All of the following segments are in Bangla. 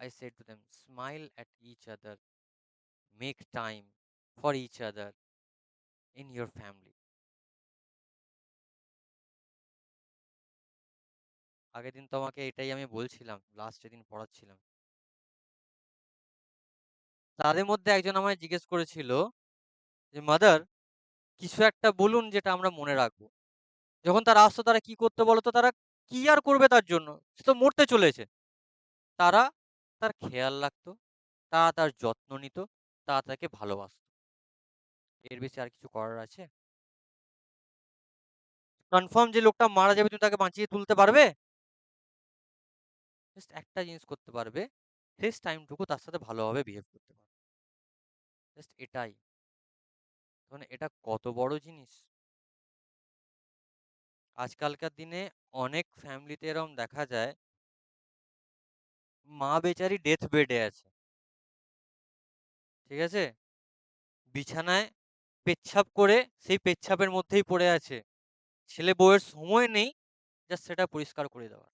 I said to them, smile at each other, make time for each other in your family. আগের দিন তোমাকে এটাই আমি বলছিলাম লাস্ট যেদিন পড়াচ্ছিলাম। তাদের মধ্যে একজন আমায় জিজ্ঞেস করেছিল যে মাদার কিছু একটা বলুন যেটা আমরা মনে রাখব। যখন তারা আসতো তারা কি করতে বলতো? তারা কি আর করবে তার জন্য? সে তো মরতে চলেছে। তারা তার খেয়াল রাখতো তারা তার যত্ন নিত তারা তাকে ভালোবাসত। এর বেশি আর কিছু করার আছে? কনফার্ম যে লোকটা মারা যাবে, তুমি তাকে বাঁচিয়ে তুলতে পারবে? একটা জিনিস করতে পারবে, শেষ টাইমটুকু তার সাথে ভালোভাবে বিহেভ করতে পারবে। এটাই। মানে এটা কত বড় জিনিস? আজকালকার দিনে অনেক ফ্যামিলিতে এরকম দেখা যায় মা বেচারি ডেথ বেডে আছে। ঠিক আছে? বিছানায় পেচ্ছাপ করে সেই পেচ্ছাপের মধ্যেই পড়ে আছে। ছেলে বউয়ের সময় নেই জাস্ট সেটা পরিষ্কার করে দেওয়ার।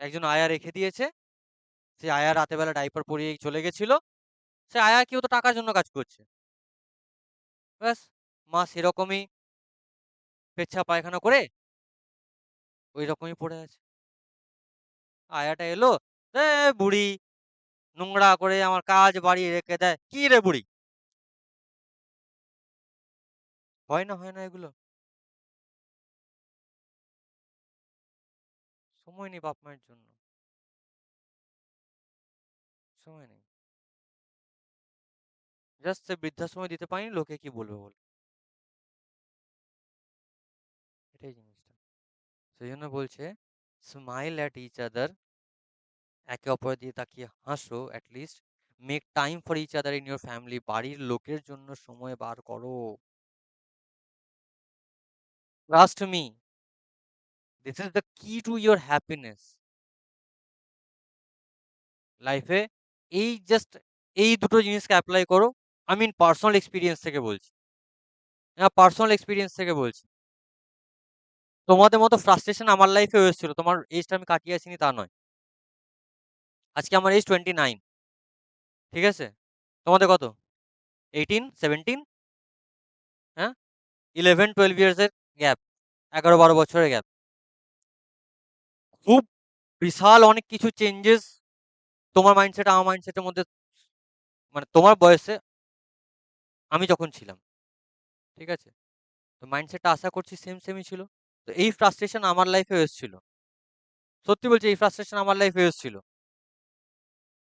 একজন আয়া রেখে দিয়েছে। সে আয়া রাতে বেলা ডাইপার পরিয়ে চলে গেছিল। সে আয়া কেউ তো টাকার জন্য কাজ করছে। ব্যাস, মা সেরকমই পেচ্ছা পায়খানা করে ওই রকমই পড়ে আছে। আয়াটা এলো, এ বুড়ি, নোংরা করে আমার কাজ বাড়িয়ে রেখে দেয় কি রে বুড়ি? হয় না হয় না এগুলো। সময় নেই বাপ মায়ের জন্য। সময় নেই। জাস্ট সে বৃদ্ধাশ্রমে দিতে পারিনি, লোকে কি বলবে বলে? এটাই জিনিসটা সেই জন্য বলছে স্মাইল অ্যাট ইচ আদার একে অপরের দিয়ে তাকিয়ে হাসো at least make time for each other in your family বাড়ির লোকের জন্য সময় বার করো। Trust me this is the key to your happiness লাইফে এই জাস্ট এই দুটো জিনিসকে অ্যাপ্লাই করো আমি পার্সোনাল এক্সপিরিয়েন্স থেকে বলছি। হ্যাঁ পার্সোনাল এক্সপিরিয়েন্স থেকে বলছি। তোমাদের মতো ফ্রাস্ট্রেশন আমার লাইফে হয়েছিল। তোমার এজটা আমি কাটিয়ে আসিনি, তা নয়। আজকে আমার এজ টোয়েন্টি নাইন ঠিক আছে? তোমাদের কত? এইটিন সেভেন্টিন হ্যাঁ? ইলেভেন টুয়েলভ ইয়ার্সের গ্যাপ এগারো, বারো বছরের গ্যাপ খুব বিশাল অনেক কিছু চেঞ্জেস তোমার মাইন্ডসেট আমার মাইন্ডসেটের মধ্যে মানে তোমার বয়সে আমি যখন ছিলাম। ঠিক আছে? তো মাইন্ডসেটটা আশা করছি সেম সেমই ছিল। তো এই ফ্রাস্ট্রেশন আমার লাইফে এসেছিল। সত্যি বলছি, এই ফ্রাস্ট্রেশন আমার লাইফে এসেছিল।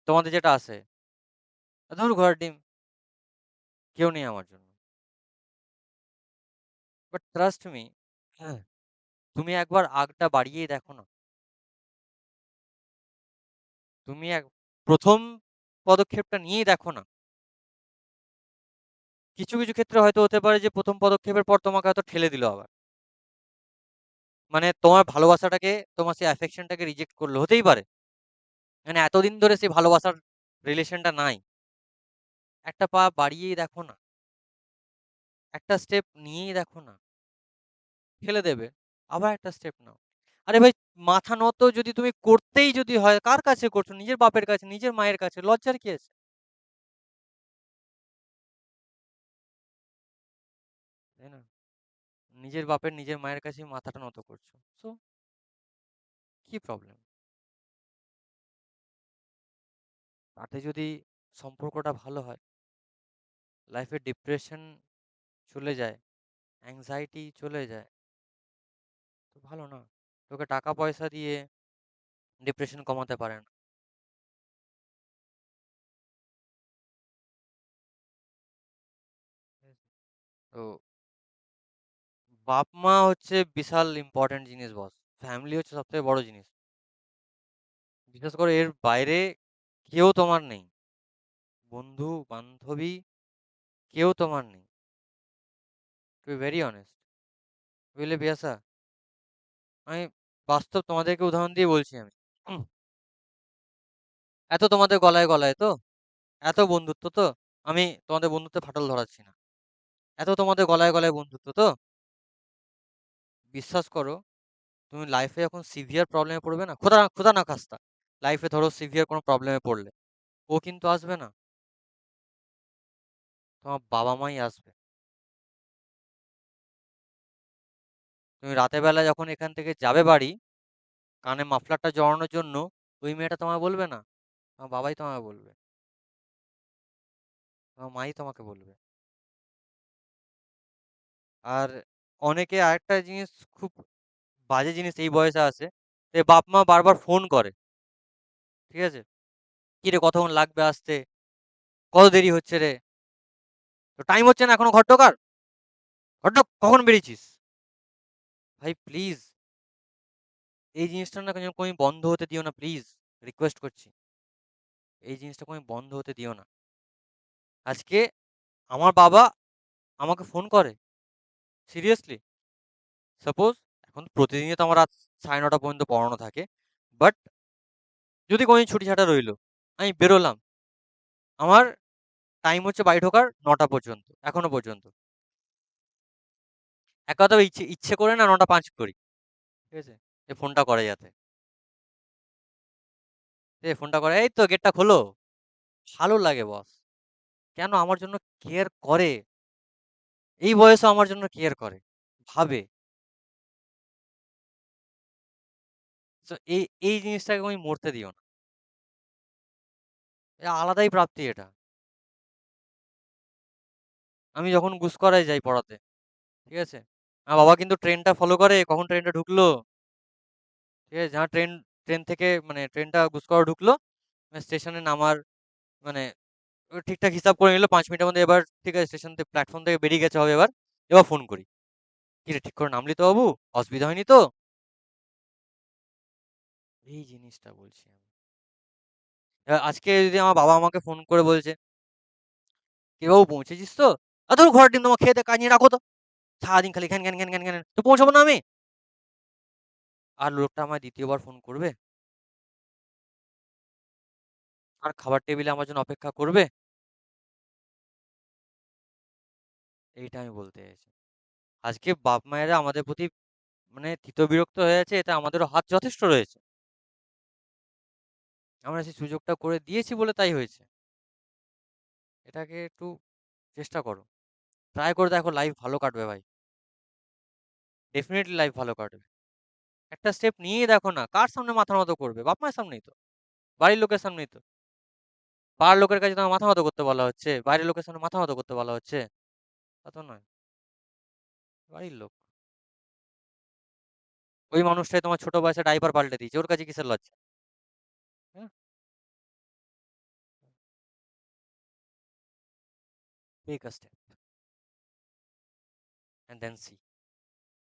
তোমাদের যেটা আছে। ধর ঘর ডিম। কেউ নেই আমার জন্য। বাট ট্রাস্ট মি তুমি একবার আগটা বাড়িয়েই দেখো না। তুমি এক, প্রথম পদক্ষেপটা নিয়েই দেখো না। কিছু কিছু ক্ষেত্রে হয়তো হতে পারে যে প্রথম পদক্ষেপের পর তোমাকে হয়তো ঠেলে দিল আবার। মানে তোমার ভালোবাসাটাকে, তোমার সেই অ্যাফেকশনটাকে রিজেক্ট করল, হতেই পারে। মানে এতদিন ধরে সেই ভালোবাসার রিলেশনটা নাই। একটা পা বাড়িয়েই দেখো না। একটা স্টেপ নিয়েই দেখো না। ফেলে দেবে। আবার একটা স্টেপ নাও। আরে ভাই, মাথা নত যদি তুমি করতেই যদি হয়, কার কাছে করছ? নিজের বাপের কাছে, নিজের মায়ের কাছে? লজ্জার কি আছে? তাই না? নিজের বাপের নিজের মায়ের কাছে মাথাটা নত করছ। সো কি প্রবলেম তাতে যদি সম্পর্কটা ভালো হয় লাইফে ডিপ্রেশন চলে যায় অ্যাংজাইটি চলে যায়, তো ভালো না। তোকে টাকা পয়সা দিয়ে ডিপ্রেশন কমাতে পারে না। তো বাপ মা হচ্ছে বিশাল ইম্পর্টেন্ট জিনিস বস ফ্যামিলি হচ্ছে সবথেকে বড় জিনিস। বিশেষ করে এর বাইরে কেউ তোমার নেই। বন্ধু, বান্ধবী কেউ তোমার নেই। টু ভেরি অনেস্ট বুঝলে বিয়াসা? আমি বাস্তব তোমাদেরকে উদাহরণ দিয়ে বলছি আমি। এত তোমাদের গলায় গলায় তো? এত বন্ধুত্ব তো? আমি তোমাদের বন্ধুত্বে ফাটল ধরাচ্ছি না। এত তোমাদের গলায় গলায় বন্ধুত্ব তো? বিশ্বাস করো, তুমি লাইফে যখন সিভিয়ার প্রবলেমে পড়বে না, খোদা খোদা না খাস্তা। লাইফে ধরো সিভিয়ার কোনো প্রবলেমে পড়লে, ও কিন্তু আসবে না। তোমার বাবা মাই আসবে। তুমি রাতের বেলা যখন এখান থেকে যাবে বাড়ি, কানে মাফলারটা জড়ানোর জন্য, ওই মেয়েটা তোমায় বলবে না? তোমার বাবাই তোমায় বলবে। তোমার মাই তোমাকে বলবে। আর অনেকে আরেকটা জিনিস খুব বাজে জিনিস এই বয়সে আসে যে বাপ মা বারবার ফোন করে। ঠিক আছে? কি রে, কতক্ষণ লাগবে আসতে? কত দেরি হচ্ছে রে? তো টাইম হচ্ছে না এখনও ঘর ঢোকার? ঘর কখন বেরিয়েছিস? ভাই প্লিজ এই জিনিসটা না কোনো বন্ধ হতে দিও না প্লিজ রিকোয়েস্ট করছি। এই জিনিসটা কোনো বন্ধ হতে দিও না। আজকে আমার বাবা আমাকে ফোন করে। সিরিয়াসলি সাপোজ এখন প্রতিদিনই তো আমার রাত সাড়ে নটা পর্যন্ত পড়ানো থাকে বাট যদি কোনো ছুটি ছাটা রইল, আমি বেরোলাম। আমার টাইম হচ্ছে বাড়ি ঢোকার নটা পর্যন্ত, এখনও পর্যন্ত। এক কথা ইচ্ছে ইচ্ছে করে না নটা পাঁচ করি, ঠিক আছে? এই ফোনটা করে যাতে। এ ফোনটা করে, এই তো গেটটা খোলো। ভালো লাগে বস কেন? আমার জন্য কেয়ার করে। এই বয়সও আমার জন্য কেয়ার করে। ভাবে। তো এই এই জিনিসটাকে আমি মরতে দিও না। এটা আলাদাই প্রাপ্তি এটা। আমি যখন গুসকরায় যাই পড়াতে, ঠিক আছে? আমার বাবা কিন্তু ট্রেনটা ফলো করে, কখন ট্রেনটা ঢুকলো? ঠিক আছে? যা ট্রেন ট্রেন থেকে মানে ট্রেনটা গুসকরা ঢুকলো স্টেশনে নামার মানে ঠিকঠাক হিসাব করে নিল পাঁচ মিনিটের মধ্যে এবার ঠিক আছে স্টেশন থেকে প্ল্যাটফর্ম থেকে বেরিয়ে গেছে হবে এবার এবার ফোন করি কি রে ঠিক করে নামলি তো বাবু অসুবিধা হয়নি তো এই জিনিসটা বলছি আমি আজকে যদি আমার বাবা আমাকে ফোন করে বলছে কে বাবু পৌঁছেছিস তো আর ধরো ঘরের ডিম তোমার খেতে কাজ নিয়ে রাখো তো সারাদিন খালি ঘ্যান ঘ্যান ঘ্যান ঘ্যান ঘ্যান তো পৌঁছাবো না আমি আর লোকটা আমায় দ্বিতীয়বার ফোন করবে আর খাবার টেবিলে আমার জন্য অপেক্ষা করবে? এইটা আমি বলতে চাইছি। আজকে বাপ মায়েরা আমাদের প্রতি মানে বিরক্ত হয়ে আছে এটা আমাদেরও হাত যথেষ্ট রয়েছে। আমরা সেই সুযোগটা করে দিয়েছি বলে তাই হয়েছে। এটাকে একটু চেষ্টা করো। ট্রাই করে দেখো লাইফ ভালো কাটবে ভাই। ডেফিনেটলি লাইফ ভালো কাটবে। একটা স্টেপ নিয়েই দেখো না, কার সামনে মাথা মতো করবে? বাপ মায়ের সামনেই তো। বাড়ির লোকের সামনেই তো। পাড়ার লোকের কাছে তোমার মাথা মতো করতে বলা হচ্ছে বাইরের লোকের সামনে মাথা মতো করতে বলা হচ্ছে? তা তো নয়। বাড়ির লোক? ওই মানুষটাই তোমার ছোট বয়সে ডাইপার পাল্টে দিয়েছে, ওর কাছে কিসের লজ্জা? হ্যাঁ? Take a step. And then see.